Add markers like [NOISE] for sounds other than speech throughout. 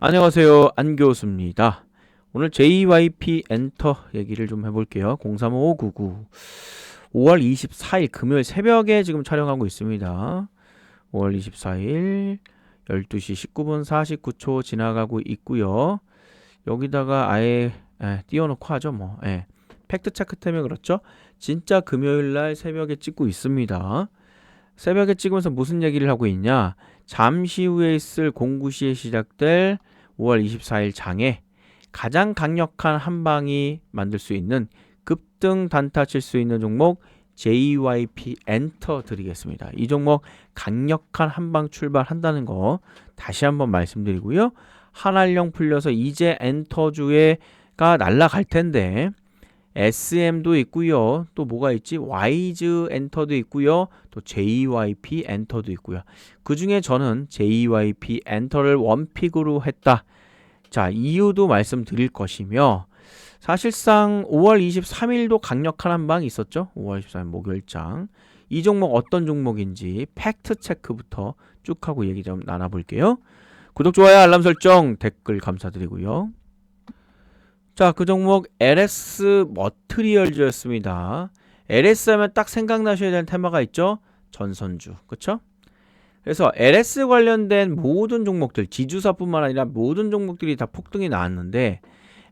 안녕하세요. 안 교수입니다. 오늘 JYP 엔터 얘기를 좀 해볼게요. 035599 5월 24일 금요일 새벽에 지금 촬영하고 있습니다. 5월 24일 12시 19분 49초 지나가고 있고요. 여기다가 아예 예, 띄워놓고 하죠 뭐. 예. 팩트 체크 때문에 그렇죠. 진짜 금요일 날 새벽에 찍고 있습니다. 새벽에 찍으면서 무슨 얘기를 하고 있냐? 잠시 후에 있을 공구 시에 시작될 5월 24일 장에 가장 강력한 한 방이 만들 수 있는 급등 단타 칠 수 있는 종목 JYP 엔터 드리겠습니다. 이 종목 강력한 한방 출발한다는 거 다시 한번 말씀드리고요. 한알령 풀려서 이제 엔터주에가 날라갈 텐데 SM도 있고요. 또 뭐가 있지? 와이즈 엔터도 있고요. 또 JYP 엔터도 있고요. 그 중에 저는 JYP 엔터를 원픽으로 했다. 자, 이유도 말씀드릴 것이며 사실상 5월 23일도 강력한 한방 있었죠. 5월 23일 목요일장. 이 종목 어떤 종목인지 팩트 체크부터 쭉 하고 얘기 좀 나눠볼게요. 구독, 좋아요, 알람 설정, 댓글 감사드리고요. 자, 그 종목 LS 머트리얼즈였습니다. LS 하면 딱 생각나셔야 되는 테마가 있죠. 전선주. 그쵸? 그래서 LS 관련된 모든 종목들, 지주사뿐만 아니라 모든 종목들이 다 폭등이 나왔는데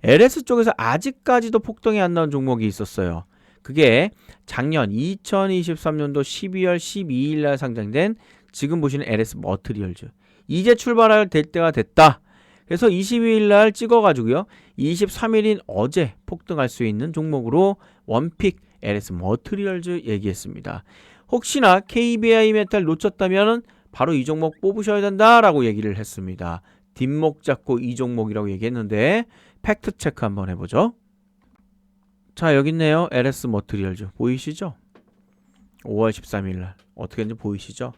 LS 쪽에서 아직까지도 폭등이 안 나온 종목이 있었어요. 그게 작년 2023년도 12월 12일 날 상장된 지금 보시는 LS 머트리얼즈. 이제 출발할 될 때가 됐다. 그래서 22일 날 찍어가지고요. 23일인 어제 폭등할 수 있는 종목으로 원픽 LS 머트리얼즈 얘기했습니다. 혹시나 KBI 메탈 놓쳤다면 바로 이 종목 뽑으셔야 된다라고 얘기를 했습니다. 뒷목 잡고 이 종목이라고 얘기했는데 팩트 체크 한번 해보죠. 자 여기 있네요. LS 머트리얼즈 보이시죠? 5월 13일 날 어떻게 했는지 보이시죠?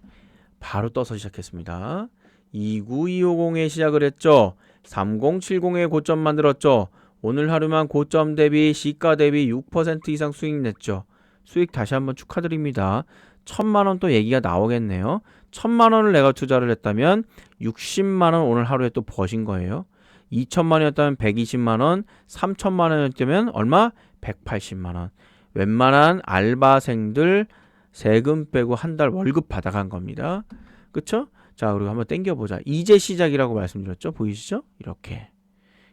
바로 떠서 시작했습니다. 29250에 시작을 했죠. 3070에 고점 만들었죠. 오늘 하루만 고점 대비 시가 대비 6% 이상 수익 냈죠. 수익 다시 한번 축하드립니다. 천만 원 또 얘기가 나오겠네요. 천만 원을 내가 투자를 했다면 60만 원 오늘 하루에 또 버신 거예요. 2천만 원이었다면 120만 원, 3천만 원이었다면 얼마? 180만 원. 웬만한 알바생들 세금 빼고 한 달 월급 받아간 겁니다. 그쵸? 자, 그리고 한번 땡겨보자. 이제 시작이라고 말씀드렸죠? 보이시죠? 이렇게.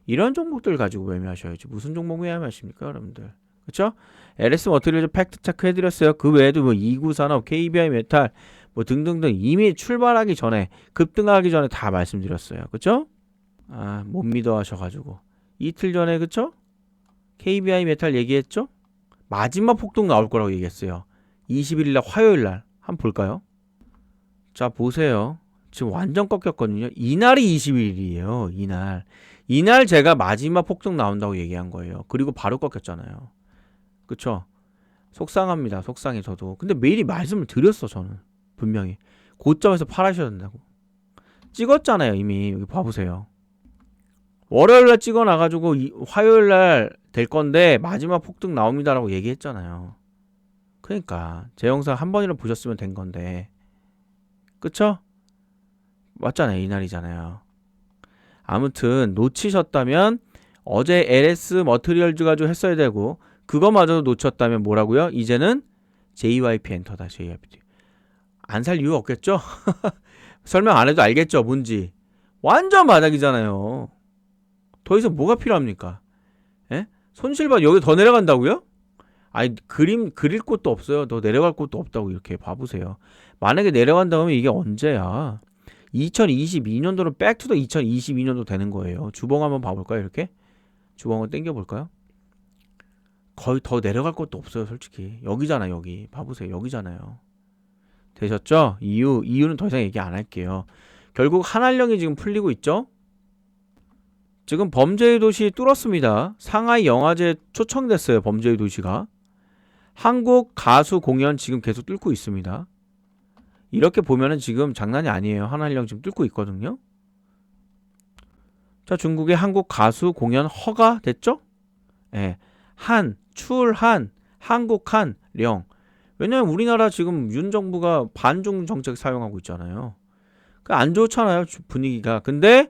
이런 종목들 가지고 매매하셔야지. 무슨 종목 매매하십니까, 여러분들? 그쵸? LS 머트리얼 팩트 체크 해드렸어요. 그 외에도 뭐 이구산업, KBI 메탈, 뭐 등등등 이미 출발하기 전에, 급등하기 전에 다 말씀드렸어요. 그쵸? 아, 못 믿어 하셔가지고. 이틀 전에, 그쵸? KBI 메탈 얘기했죠? 마지막 폭등 나올 거라고 얘기했어요. 21일 날 화요일 날. 한번 볼까요? 자, 보세요. 지금 완전 꺾였거든요. 이날이 20일이에요. 이날. 이날 제가 마지막 폭등 나온다고 얘기한 거예요. 그리고 바로 꺾였잖아요. 그쵸? 속상합니다. 속상해 저도. 근데 매일이 말씀을 드렸어 저는. 분명히. 고점에서 팔아셔야 된다고. 찍었잖아요 이미. 여기 봐보세요. 월요일날 찍어놔가지고 화요일날 될 건데 마지막 폭등 나옵니다라고 얘기했잖아요. 그러니까 제 영상 한 번이라도 보셨으면 된 건데 그쵸? 맞잖아요. 이날이잖아요. 아무튼 놓치셨다면 어제 LS 머트리얼즈 가지고 했어야 되고 그거마저도 놓쳤다면 뭐라고요? 이제는 JYP 엔터다. JYP. 안 살 이유 없겠죠? [LAUGHS] 설명 안 해도 알겠죠? 뭔지. 완전 바닥이잖아요. 더 이상 뭐가 필요합니까? 예? 손실봐 여기 더 내려간다고요? 아니 그림 그릴 곳도 없어요. 더 내려갈 곳도 없다고 이렇게 봐보세요. 만약에 내려간다 면 이게 언제야? 2022년도는 백투더 2022년도 되는 거예요. 주봉 한번 봐볼까요? 이렇게 주봉을 땡겨볼까요? 거의 더 내려갈 것도 없어요, 솔직히. 여기잖아, 여기. 봐보세요, 여기잖아요. 되셨죠? 이유, 이유는 더 이상 얘기 안 할게요. 결국 한알령이 지금 풀리고 있죠? 지금 범죄의 도시 뚫었습니다. 상하이 영화제 초청됐어요, 범죄의 도시가. 한국 가수 공연 지금 계속 뚫고 있습니다. 이렇게 보면은 지금 장난이 아니에요. 한알령 지금 뚫고 있거든요. 자, 중국의 한국 가수 공연 허가 됐죠? 예. 네. 한, 출한, 한국한, 령. 왜냐면 우리나라 지금 윤 정부가 반중 정책 사용하고 있잖아요. 그안 좋잖아요. 분위기가. 근데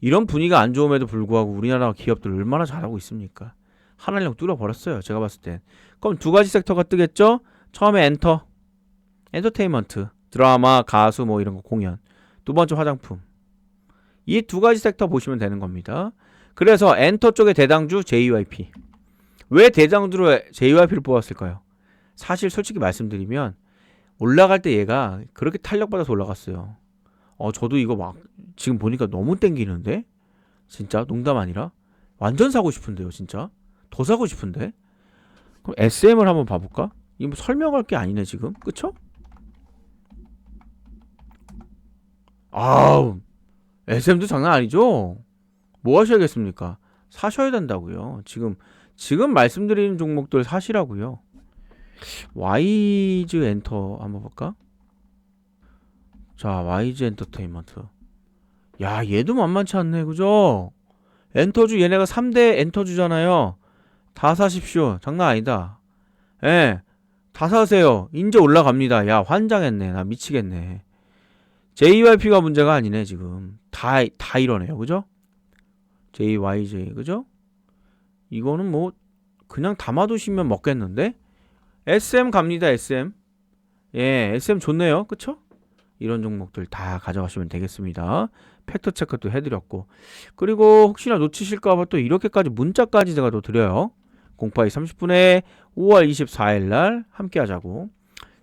이런 분위기가 안 좋음에도 불구하고 우리나라 기업들 얼마나 잘하고 있습니까? 하나령 뚫어버렸어요. 제가 봤을 땐. 그럼 두 가지 섹터가 뜨겠죠? 처음에 엔터, 엔터테인먼트, 드라마, 가수 뭐 이런 거 공연. 두 번째 화장품. 이 두 가지 섹터 보시면 되는 겁니다. 그래서 엔터 쪽의 대당주 JYP. 왜 대당주로 JYP를 뽑았을까요? 사실 솔직히 말씀드리면 올라갈 때 얘가 그렇게 탄력받아서 올라갔어요. 어, 저도 이거 막 지금 보니까 너무 땡기는데? 진짜 농담 아니라 완전 사고 싶은데요, 진짜. 더 사고 싶은데. 그럼 SM을 한번 봐볼까? 이거 뭐 설명할 게 아니네 지금, 그쵸? 아우, SM도 장난 아니죠? 뭐 하셔야겠습니까? 사셔야 된다고요. 지금 지금 말씀드리는 종목들 사시라고요. 와이즈 엔터 한번 볼까? 자, 와이즈 엔터테인먼트. 야, 얘도 만만치 않네, 그죠? 엔터주 얘네가 3대 엔터주잖아요. 다 사십시오. 장난 아니다. 예. 다 사세요. 인제 올라갑니다. 야, 환장했네. 나 미치겠네. JYP가 문제가 아니네, 지금. 다, 다 이러네요. 그죠? JYJ, 그죠? 이거는 뭐, 그냥 담아두시면 먹겠는데? SM 갑니다, SM. 예, SM 좋네요. 그쵸? 이런 종목들 다 가져가시면 되겠습니다. 팩트 체크도 해드렸고. 그리고 혹시나 놓치실까봐 또 이렇게까지 문자까지 제가 또 드려요. 08이 30분에 5월 24일 날 함께 하자고.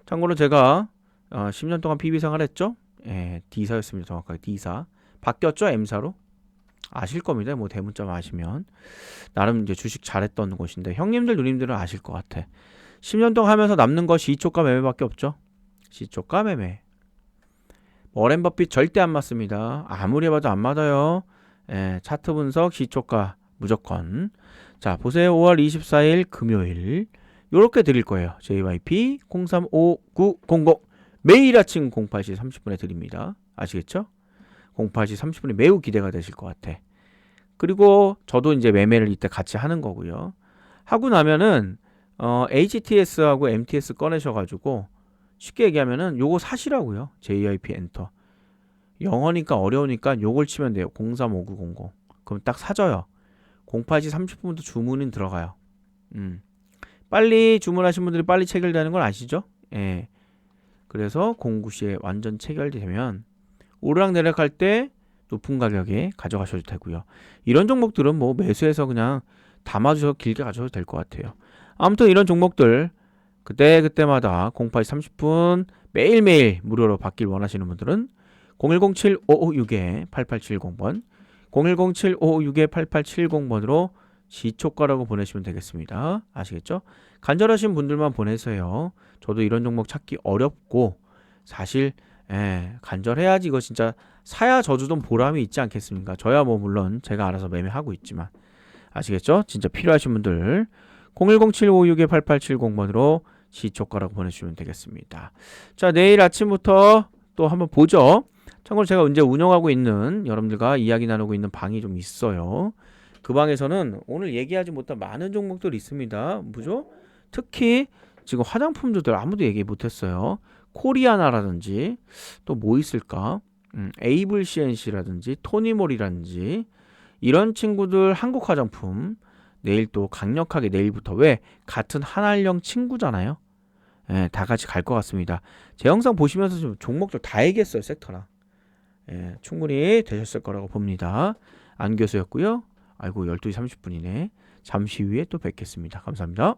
참고로 제가 어, 10년 동안 PB상을 했죠. 예, D사였습니다. 정확하게 D사. 바뀌었죠, M사로. 아실 겁니다. 뭐 대문자만 아시면. 나름 이제 주식 잘했던 곳인데 형님들 누님들은 아실 것 같아. 10년 동안 하면서 남는 거 시초가 매매밖에 없죠. 시초가 매매. 워렌 버핏 절대 안 맞습니다. 아무리 해봐도 안 맞아요. 예, 차트 분석 시초가 무조건. 자, 보세요. 5월 24일 금요일. 요렇게 드릴 거예요. JYP 035900 매일 아침 08시 30분에 드립니다. 아시겠죠? 08시 30분에 매우 기대가 되실 것 같아. 그리고 저도 이제 매매를 이때 같이 하는 거고요. 하고 나면은 어, HTS하고 MTS 꺼내셔가지고 쉽게 얘기하면은 요거 사시라고요. JYP 엔터. 영어니까 어려우니까 요걸 치면 돼요. 035900. 그럼 딱 사져요. 08시 30분부터 주문은 들어가요. 음. 빨리 주문하신 분들이 빨리 체결되는 걸 아시죠? 예. 그래서 09시에 완전 체결이 되면 오르락내리락 할 때 높은 가격에 가져가셔도 되고요. 이런 종목들은 뭐 매수해서 그냥 담아주셔서 길게 가져도 될 것 같아요. 아무튼 이런 종목들 그때 그때마다 08시 30분 매일매일 무료로 받길 원하시는 분들은 0107-556-8870번 0107-556-8870번으로 시초가라고 보내시면 되겠습니다. 아시겠죠? 간절하신 분들만 보내세요. 저도 이런 종목 찾기 어렵고 사실 예, 간절해야지 이거 진짜 사야 저주던 보람이 있지 않겠습니까? 저야 뭐 물론 제가 알아서 매매하고 있지만 아시겠죠? 진짜 필요하신 분들 010756-8870번으로 시초가라고 보내주시면 되겠습니다. 자 내일 아침부터 또 한번 보죠. 참고로 제가 이제 운영하고 있는 여러분들과 이야기 나누고 있는 방이 좀 있어요. 그 방에서는 오늘 얘기하지 못한 많은 종목들이 있습니다. 뭐죠? 특히 지금 화장품주들 아무도 얘기 못했어요. 코리아나라든지 또 뭐 있을까? 음, 에이블 CNC라든지 토니몰이라든지 이런 친구들 한국 화장품 내일 또 강력하게 내일부터 왜 같은 한알령 친구잖아요. 예, 다 같이 갈 것 같습니다. 제 영상 보시면서 좀 종목들 다 얘기했어요 섹터랑. 예, 충분히 되셨을 거라고 봅니다. 안 교수였고요. 아이고 12시 30분이네. 잠시 후에 또 뵙겠습니다. 감사합니다.